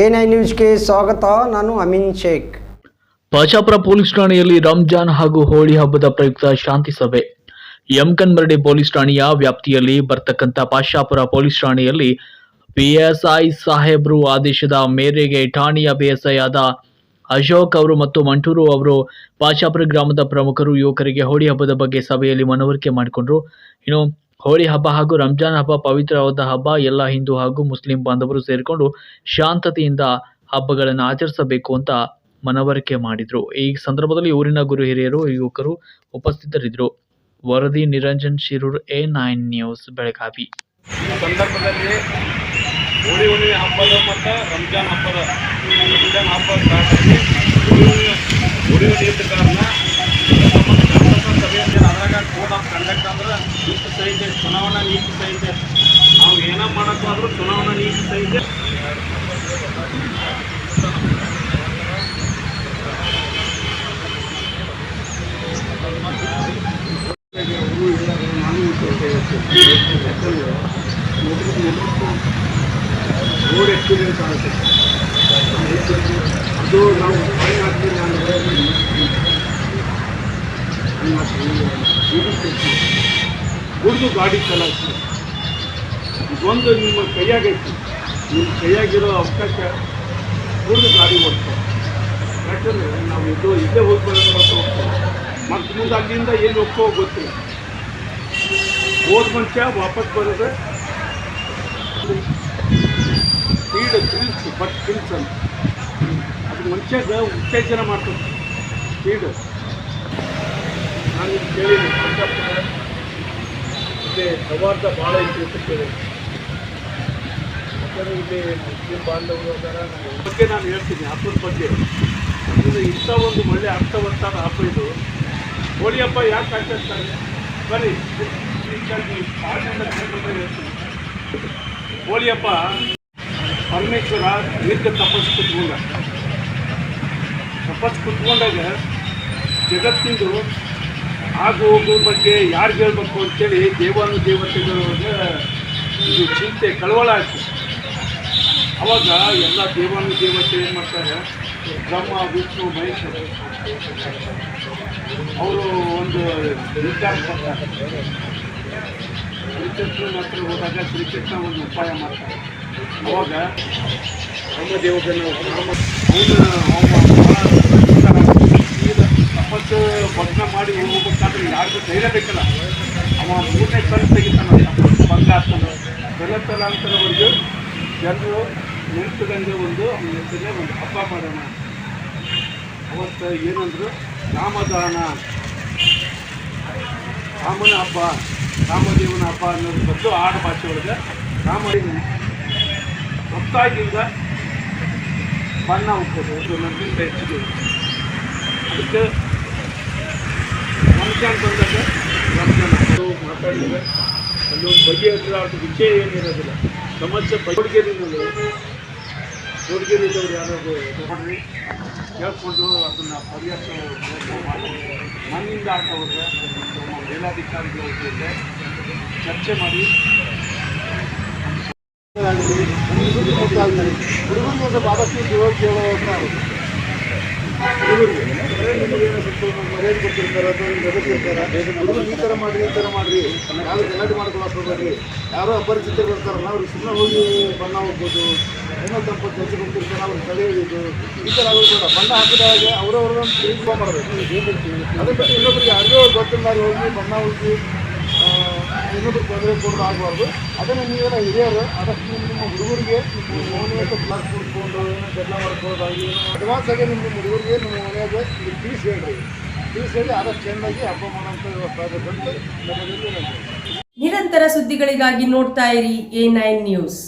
N I ನ್ಯೂಸ್ಗೆ ಸ್ವಾಗತ, ನಾನು ಅಮಿನ್ ಶೇಖ್. ಪಾಚಾಪುರ ಪೊಲೀಸ್ ಠಾಣೆಯಲ್ಲಿ ರಂಜಾನ್ ಹಾಗೂ ಹೋಳಿ ಹಬ್ಬದ ಪ್ರಯುಕ್ತ ಶಾಂತಿ ಸಭೆ. ಯಮಕನ್ಮರಡಿ ಪೊಲೀಸ್ ಠಾಣೆಯ ವ್ಯಾಪ್ತಿಯಲ್ಲಿ ಬರ್ತಕ್ಕಂಥ ಪಾಶಾಪುರ ಪೊಲೀಸ್ ಠಾಣೆಯಲ್ಲಿ ಪಿಎಸ್ಐ ಸಾಹೇಬ್ರು ಆದೇಶದ ಮೇರೆಗೆ ಠಾಣೆಯ ಪಿಎಸ್ಐ ಆದ ಅಶೋಕ್ ಅವರು ಮತ್ತು ಮಂಟೂರು ಅವರು ಪಾಶಾಪುರ ಗ್ರಾಮದ ಪ್ರಮುಖರು ಯುವಕರಿಗೆ ಹೋಳಿ ಹಬ್ಬದ ಬಗ್ಗೆ ಸಭೆಯಲ್ಲಿ ಮನವರಿಕೆ ಮಾಡಿಕೊಂಡ್ರು. ಇನ್ನು ಹೋಳಿ ಹಬ್ಬ ಹಾಗೂ ರಂಜಾನ್ ಹಬ್ಬ ಪವಿತ್ರವಾದ ಹಬ್ಬ. ಎಲ್ಲ ಹಿಂದೂ ಹಾಗೂ ಮುಸ್ಲಿಂ ಬಾಂಧವರು ಸೇರಿಕೊಂಡು ಶಾಂತತೆಯಿಂದ ಹಬ್ಬಗಳನ್ನು ಆಚರಿಸಬೇಕು ಅಂತ ಮನವರಿಕೆ ಮಾಡಿದ್ರು. ಈ ಸಂದರ್ಭದಲ್ಲಿ ಊರಿನ ಗುರು ಹಿರಿಯರು, ಯುವಕರು ಉಪಸ್ಥಿತರಿದ್ದರು. ವರದಿ Niranjan Shirur, A nine news, Belagavi. ಸಂದರ್ಭದಲ್ಲಿ ಹಬ್ಬದ ಮತ್ತು ರಂಜಾನ್ ಹಬ್ಬದ, ರಂಜಾನ್ ಹಬ್ಬ ಕಾರಣ ನಮ್ಮ ಸಭೆಯಲ್ಲಿ ಅದ್ರಾಗ ಕೋಡ್ ಆಫ್ ಕಂಡಕ್ಟ್ ಅಂದ್ರೆ ನೀತಿ ಸಹಿತೆ, ಚುನಾವಣಾ ನೀತಿ ಸಹಿತೆ. ನಾವು ಏನ ಮಾಡೋಕ್ಕಾದ್ರೂ ಚುನಾವಣಾ ನೀತಿ ಸಹಿತೆ. ಎಕ್ಸ್ಪೀರಿಯನ್ಸ್ ಆಗುತ್ತೆ ಅದು ನಾವು ಕುಡಿದು ಗಾಡಿ ಚಲಾಯಿಸಿ ಇದೊಂದು ನಿಮ್ಮ ಕೈಯಾಗೈತಿ ನಿಮ್ಮ ಕೈಯಾಗಿರೋ ಅವಕಾಶ ಕುಡಿದು ಗಾಡಿ ಓಡ್ತಾರೆ ಯಾಕಂದರೆ ನಾವು ಇದು ಇಲ್ಲೇ ಹೋಗ್ಬರೋದು ಅಂತ ಹೋಗ್ತೀವಿ ಮತ್ತು ಮುಂದೆ ಅಲ್ಲಿಂದ ಏನು ಒಪ್ಪೋ ಗೊತ್ತಿಲ್ಲ. ಹೋದ ಮನುಷ್ಯ ವಾಪಸ್ ಬರೋದು ಸ್ಪೀಡ್ ಥ್ರಿಲ್ಸ್ ಬಟ್ ಥ್ರಿಲ್ಸ್ ಅಂತ. ಅದು ಮನುಷ್ಯಾಗ ಉತ್ತೇಜನ ಮಾಡ್ತದೆ. ಸ್ಪೀಡ್ ನಾನು ಕೇಳಿದ್ದೆ ಕೇಳಿದ್ದೀನಿ. ಇಲ್ಲಿ ಸೌಹಾರ್ದ ಭಾಳ ಐತಿ ಯಾಕಂದ್ರೆ ಇಲ್ಲಿ ಮುಸ್ಲಿಂ ಬಾಂಧವರು ಅದರ ಬಗ್ಗೆ ನಾನು ಹೇಳ್ತೀನಿ, ಹಬ್ಬದ ಬಗ್ಗೆ. ಇದು ಇಂಥ ಒಂದು ಒಳ್ಳೆ ಅರ್ಥವಂತಾದ ಹಬ್ಬ ಇದು. ಹೋಳಿ ಹಬ್ಬ ಯಾಕೆ ಆಚರಿಸ್ತಾರೆ? ಬನ್ನಿ ಹೇಳ್ತೀನಿ. ಹೋಳಿ ಹಬ್ಬ ಪರಮೇಶ್ವರ ದೀರ್ಘ ತಪಸ್ಸು ಕುತ್ಕೊಂಡ. ತಪಸ್ಸು ಕುತ್ಕೊಂಡಾಗ ಜಗತ್ತಿಂದು ಆಗು ಹೋಗೋ ಬಗ್ಗೆ ಯಾರು ಹೇಳ್ಬೇಕು ಅಂತೇಳಿ ದೇವಾನು ದೇವತೆಗಳು ಇದು ಚಿಂತೆ, ಕಳವಳ ಆಯಿತು. ಅವಾಗ ಎಲ್ಲ ದೇವಾನು ದೇವತೆ ಏನು ಮಾಡ್ತಾರೆ? ಬ್ರಹ್ಮ, ವಿಷ್ಣು, ಮಹೇಶ್ವರ. ಅವರು ಒಂದು ನಿರ್ಧಾರ ಕೊಡ್ತಾರೆ. ಶ್ರೀಕೃಷ್ಣನ ಹತ್ರ ಹೋದಾಗ ಶ್ರೀಕೃಷ್ಣ ಒಂದು ಉಪಾಯ ಮಾಡ್ತಾರೆ. ಅವಾಗ ರಾಮದೇವಗನ ರಾಮ ತಪಸ್ಸು ಭಗ್ನ ಮಾಡಿ ಹೋಗ್ಬೇಕಾದ್ರೆ ಯಾರಿಗೂ ಧೈರ್ಯ ಬೇಕಲ್ಲ. ಅವ ಮೂರನೇ ಕಲ್ ತೆಗಿತಾನ ತಪಸ್ಸು ಆಗ್ತಾನೆ ಆಗ್ತಾನೆ ತಲಾಂತರವರೆಗೂ ಜನರು ನೆನಪಿದಂಗೆ ಒಂದು ಅವನ ಹೆಸರೇ ಒಂದು ಹಬ್ಬ ಮಾಡೋಣ. ಅವತ್ತು ಏನಂದ್ರು ರಾಮದಾನ. ರಾಮನ ಹಬ್ಬ, ರಾಮದೇವನ ಹಬ್ಬ ಅನ್ನೋದು ಬಂದು ಆಡು ಭಾಷೆ ಒಳಗೆ ರಾಮ ಒತ್ತಾಯದಿಂದ ಬಣ್ಣ ಹೋಗ್ಬೋದು ಒಂದು ನಮ್ಗಿಂತ ಹೆಚ್ಚಿಗೆ. ಅದಕ್ಕೆ ರಂಜಾನ್ ಬಂದಾಗ ಅಲ್ಲೊಂದು ಬಗ್ಗೆ ವಿಷಯ ಏನಿರೋದಿಲ್ಲ ಸಮಸ್ಯೆ ಬಗೆಹರಿನಲ್ಲಿ ಹುಡುಗಿರಿದ್ದವ್ರು ಯಾರಾದ್ರು ಕೇಳ್ಕೊಂಡು ಅದನ್ನು ಪರಿಹರಿಸೋ ಪ್ರಯತ್ನ ಮಾಡಿ ನನ್ನಿಂದ ಆಗ್ತಾ ಹೋದ್ರೆ ನಮ್ಮ ಮೇಲಾಧಿಕಾರಿಗಳ ಜೊತೆ ಚರ್ಚೆ ಮಾಡಿ ಹುಡುಗರಿಗೆ ಸ್ವಲ್ಪ ಆದಷ್ಟು ಜೀವ ಕೇಳೋ ನಿಮಗೆ ಸ್ವಲ್ಪ ಮರ್ಯಾದೆ ಕೊಟ್ಟಿರ್ತಾರೆ ಅಥವಾ ಹುಡುಗರು ಈ ಥರ ಮಾಡಿರಿ ಈ ಥರ ಮಾಡಿರಿ ಯಾರು ಗಲಾಟೆ ಮಾಡ್ಕೊಳಕ್ಕೆ ಹೋಗ್ಬೇಡ್ರಿ ಯಾರೋ ಅಪರಿಚಿತರು ಬರ್ತಾರಲ್ಲ ಅವ್ರಿಗೆ ಸುಮ್ಮನೆ ಹೋಗಿ ಬಣ್ಣ ಹೋಗ್ಬೋದು ಏನೋ ತಮ್ಮ ಕೆಲಸಕ್ಕೆ ಕೊಡ್ತಿರ್ತಾರೆ ಅವ್ರಿಗೆ ತಡೆಯೋದು ಈ ಥರ ಆಗೋದು ಬೇಡ ಬಣ್ಣ ಹಾಕಿದಾಗ ಅವರವ್ರನ್ನ ತಿಳ್ಕೊ ಮಾಡಬೇಕು ಅದೇ ಬಿಟ್ಟು ಇನ್ನೊಬ್ರಿಗೆ ಯಾರಿಗೋ ಗೊತ್ತಿಲ್ಲ ಹೋಗಿ ಬಣ್ಣ ಹೋಗಿ ತೊಂದರೆ ಕೊಡೋದು ಆಗಬಾರ್ದು. ಅದನ್ನು ನೀವೆಲ್ಲ ಹಿರಿಯರು, ಅದಕ್ಕೆ ನಿಮ್ಮ ಹುಡುಗರಿಗೆ ಮೌನವಾಗಿ ಕ್ಲಾಸ್ ಕೊಡ್ಕೊಂಡು ಏನೋ ಜಗಳ ಅಡ್ವಾನ್ಸ್ ಆಗಿ ನಿಮ್ಮ ಹುಡುಗರಿಗೆ ನಿಮ್ಮ ಮನೆಯಾಗ ಫೀಸ್ ಹೇಳ್ರಿ. ಫೀಸ್ ಹೇಳಿ ಆದಷ್ಟು ಚೆನ್ನಾಗಿ ಹಬ್ಬ ವ್ಯವಸ್ಥೆ ಆಗುತ್ತೆ ನಿರಂತರ ಸುದ್ದಿಗಳಿಗಾಗಿ ನೋಡ್ತಾ ಇರಿ ಎ ನೈನ್ ನ್ಯೂಸ್.